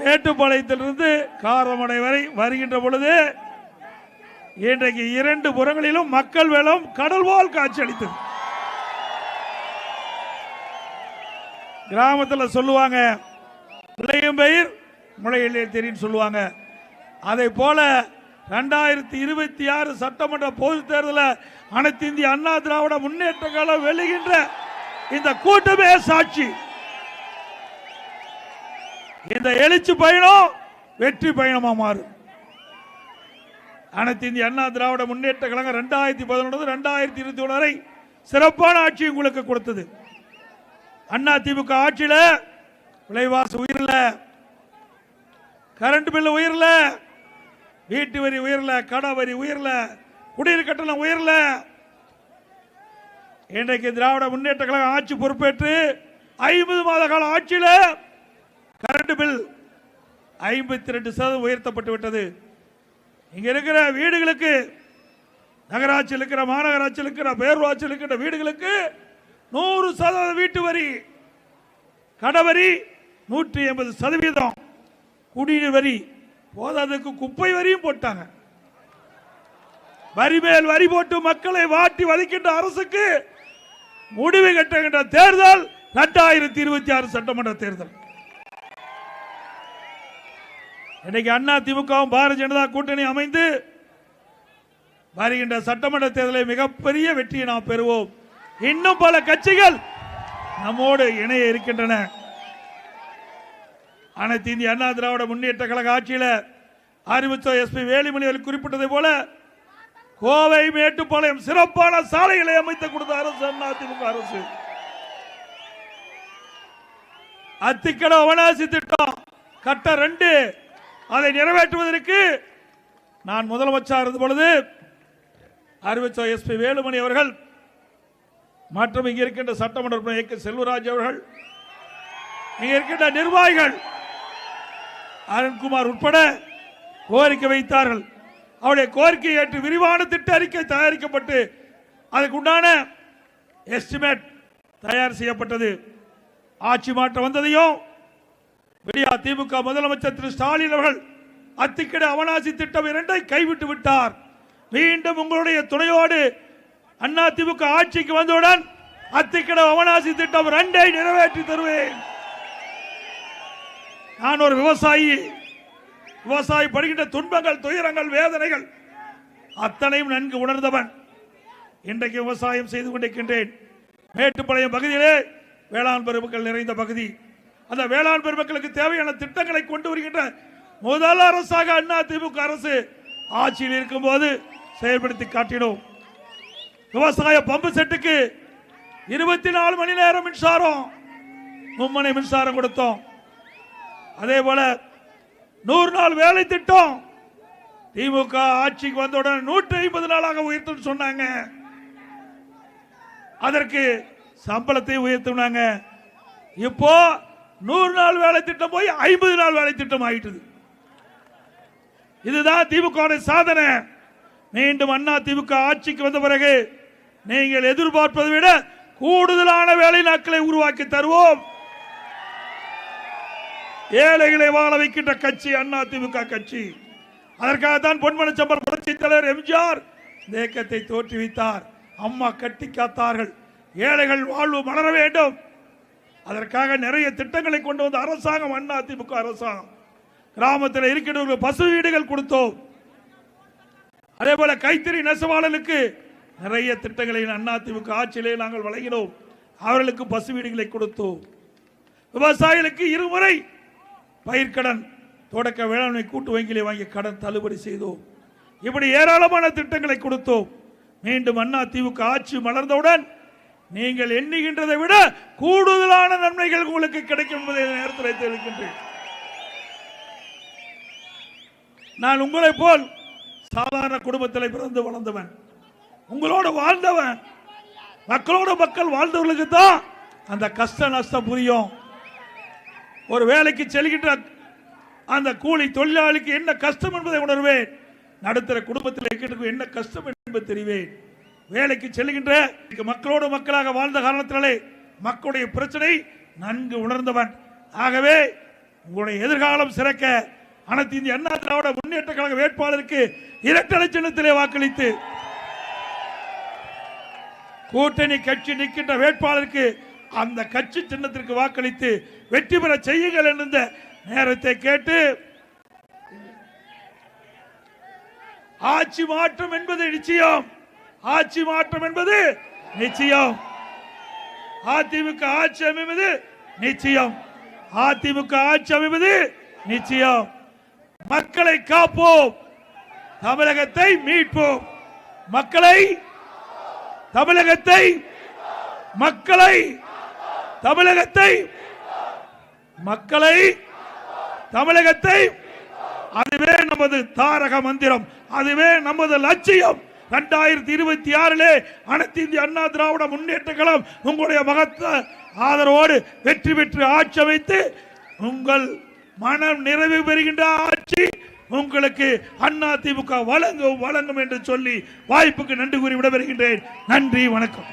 மேட்டுப்பாளையத்திலிருந்து காரமடை வரை வருகின்ற பொழுது இன்றைக்கு இரண்டு புறங்களிலும் மக்கள் வெள்ளம் கடல்வால் காட்சியளித்தது கிராமத்தில் சொல்லுவாங்க முளையும் பயிர் முளையிலே தெரியும் சொல்லுவாங்க. அதை போல ரெண்டாயிரத்தி இருபத்தி ஆறு சட்டமன்ற பொதுத் தேர்தலில் அனைத்து இந்திய அண்ணா திராவிட முன்னேற்ற காலம் வெளிகின்ற இந்த கூட்டமே சாட்சி. இந்த எழுச்சி பயணம் வெற்றி பயணமா மாறும். அனைத்து இந்திய அண்ணா திராவிட முன்னேற்ற கழகம் ரெண்டாயிரத்தி பதினொன்று ரெண்டாயிரத்தி இருபத்தி ஒன்று வரை சிறப்பான ஆட்சி உங்களுக்கு கொடுத்தது. அண்ணா திமுக ஆட்சியில் விலைவாசி உயரல கரண்ட் பில் உயரல வீட்டு வரி உயரல கடை வரி உயரல குடிநீர் கட்டணம் உயரல. இன்றைக்கு திராவிட முன்னேற்ற கழகம் ஆட்சி பொறுப்பேற்று ஐம்பது மாத கால ஆட்சியில் கரண்ட் பில் ஐம்பத்தி ரெண்டு சதவீதம் உயர்த்தப்பட்டு விட்டது. இங்க இருக்கிற வீடுகளுக்கு நகராட்சியில் இருக்கிற மாநகராட்சியில் இருக்கிற பேரூராட்சியில் இருக்கிற வீடுகளுக்கு நூறு சதவீத வீட்டு வரி கடவரி நூற்றி எண்பது சதவீதம். குடிநீர் வரி போதாததுக்கு குப்பை வரியும் போட்டாங்க. வரி மேல் வரி போட்டு மக்களை வாட்டி வதைக்கின்ற அரசுக்கு முடிவு கட்டுகின்ற தேர்தல் இரண்டாயிரத்தி இருபத்தி ஆறு சட்டமன்ற தேர்தல். இன்னைக்கு அண்ணா திமுகவும் பாரதிய ஜனதா கூட்டணி அமைந்து வருகின்ற சட்டமன்ற தேர்தலில் மிகப்பெரிய வெற்றியை நாம் பெறுவோம். இன்னும் பல கட்சிகள் நம்மோடு இணைய இருக்கின்றன. அனைத்து இந்திய அண்ணா திராவிட முன்னேற்ற கழக ஆட்சியில் அறிவித்த எஸ்பி வேலுமணி அவர்கள் குறிப்பிட்டதை போல கோவை மேட்டுப்பாளையம் சிறப்பான சாலைகளை அமைத்து கொடுத்த அரசு அண்ணா திமுக அரசு. அத்திக்கட அவனாசி திட்டம் கட்ட ரெண்டு அதை நிறைவேற்றுவதற்கு நான் முதலமைச்சர் இருந்த பொழுது அறிவிச்ச எஸ்பி வேலுமணி அவர்கள் மற்றும் இங்கே இருக்கின்ற சட்டமன்ற உறுப்பினர் ஏ செல்வராஜ் அவர்கள் இங்கே இருக்கின்ற நிர்வாகிகள் அருண்குமார் உட்பட கோரிக்கை வைத்தார்கள். அவருடைய கோரிக்கை ஏற்று விரிவான திட்ட அறிக்கை தயாரிக்கப்பட்டு அதுக்கு உண்டான எஸ்டிமேட் தயார் செய்யப்பட்டது. ஆட்சி மாற்றம் வந்ததையும் விடியா திமுக முதலமைச்சர் திரு ஸ்டாலின் அவர்கள் அத்திக்கடை அவனாசி திட்டம் இரண்டை கைவிட்டு விட்டார். மீண்டும் உங்களுடைய துணையோடு அண்ணா திமுக ஆட்சிக்கு வந்தவுடன் அத்திக்கடை அவனாசி திட்டம் ரெண்டை நிறைவேற்றி தருவேன். நான் ஒரு விவசாயி. விவசாயி படுகின்ற துன்பங்கள் துயரங்கள் வேதனைகள் அத்தனையும் நன்கு உணர்ந்தவன். இன்றைக்கு விவசாயம் செய்து கொண்டிருக்கின்றேன். மேட்டுப்பாளையம் பகுதியிலே வேளாண் பெருமக்கள் நிறைந்த பகுதி. அந்த வேளாண் பெருமக்களுக்கு தேவையான திட்டங்களை கொண்டு வருகின்ற முதல் அரசாக அண்ணா திமுக அரசு ஆட்சியில் இருக்கும்போது செயல்படுத்தி காட்டினோம். விவசாய பம்பு செட்டுக்கு இருபத்தி நாலு மணி நேரம் மின்சாரம் மும்மனை மின்சாரம் கொடுத்தோம். அதே போல நூறு நாள் வேலை திட்டம் திமுக ஆட்சிக்கு வந்தவுடன் நூற்றி ஐம்பது நாளாக உயர்த்துன்னு சொன்னாங்க. அதற்கு சம்பளத்தை உயர்த்தினாங்க. இப்போ நூறு நாள் வேலை திட்டம் போய் ஐம்பது நாள் வேலை திட்டம் ஆயிட்டுது. இதுதான் திமுக சாதனை. மீண்டும் அண்ணா திமுக ஆட்சிக்கு வந்த பிறகு நீங்கள் எதிர்பார்ப்பதை விட கூடுதலான வேலை நாட்களை உருவாக்கி தருவோம். ஏழைகளை வாழ வைக்கின்ற கட்சி அண்ணா திமுக கட்சி. அதற்காகத்தான் பொன்மன சம்பர் புரட்சி தலைவர் எம்ஜிஆர் இந்த இயக்கத்தை தோற்றுவித்தார். அம்மா கட்டி காத்தார்கள். ஏழைகள் வாழ்வு மலர வேண்டும். அதற்காக நிறைய திட்டங்களை கொண்டு வந்த அரசாங்கம் அண்ணா திமுக அரசாங்கம். கிராமத்தில் இருக்கின்றவர்கள் பசு வீடுகள் கொடுத்தோம். அதே போல கைத்தறி நெசவாளர்களுக்கு நிறைய திட்டங்களை அண்ணா திமுக ஆட்சியிலே நாங்கள் வழங்கினோம். அவர்களுக்கு பசு வீடுகளை கொடுத்தோம். விவசாயிகளுக்கு இருமுறை பயிர்க்கடன் தொடக்க வேளாண்மை கூட்டு வங்கியிலே வாங்கி கடன் தள்ளுபடி செய்தோம். இப்படி ஏராளமான திட்டங்களை கொடுத்தோம். மீண்டும் அண்ணா திமுக ஆட்சி மலர்ந்தவுடன் நீங்கள் எண்ணுகின்றதை விட கூடுதலான நன்மைகள் உங்களுக்கு கிடைக்கும் என்பதை நேரத்தில் தெரிவிக்கின்றேன் நான் உங்களைப் போல் சாதாரண குடும்பத்தில் பிறந்து வளர்ந்தவன் உங்களோடு வாழ்ந்தவன் மக்களோட மக்கள் வாழ்ந்தவர்களுக்கு தான் அந்த கஷ்ட நஷ்டம் புரியும். ஒரு வேலைக்கு செல்கின்ற அந்த கூலி தொழிலாளிக்கு என்ன கஷ்டம் என்பதை உணர்வேன். நடுத்தர குடும்பத்தில் என்ன கஷ்டம் என்பது தெரிவேன். வேலைக்கு செல்கின்ற மக்களோடு மக்களாக வாழ்ந்த காரணத்தினாலே மக்களுடைய பிரச்சனை நன்கு உணர்ந்தவன். ஆகவே உங்களுடைய எதிர்காலம் சிறக்க அனைத்து இந்திய அண்ணா திராவிட முன்னேற்ற கழக வேட்பாளருக்கு இரட்டலை சின்னத்திலே வாக்களித்து கூட்டணி கட்சி நிற்கின்ற வேட்பாளருக்கு அந்த கட்சி சின்னத்திற்கு வாக்களித்து வெற்றி பெற செய்யுங்கள் என்ற இந்த நேரத்தை கேட்டு ஆட்சி மாற்றம் என்பது நிச்சயம். ஆட்சி மாற்றம் என்பது நிச்சயம். அதிமுக ஆட்சி அமைவது நிச்சயம். அதிமுக ஆட்சி அமைவது நிச்சயம். மக்களை காப்போம். தமிழகத்தை மீட்போம். மக்களை தமிழகத்தை மக்களை தமிழகத்தை மக்களை தமிழகத்தை அதுவே நமது தாரக மந்திரம். அதுவே நமது லட்சியம். ரெண்டாயிரத்தி இருபத்தி ஆறிலே அனைத்து இந்திய அண்ணா திராவிட முன்னேற்ற கழகம் உங்களுடைய மகத்த ஆதரவோடு வெற்றி பெற்று ஆட்சி அமைத்து உங்கள் மனம் நிறைவு பெறுகின்ற ஆட்சி உங்களுக்கு அண்ணா திமுக வழங்கும் வழங்கும் என்று சொல்லி வாய்ப்புக்கு நன்றி கூறி விடைபெறுகின்றேன். நன்றி வணக்கம்.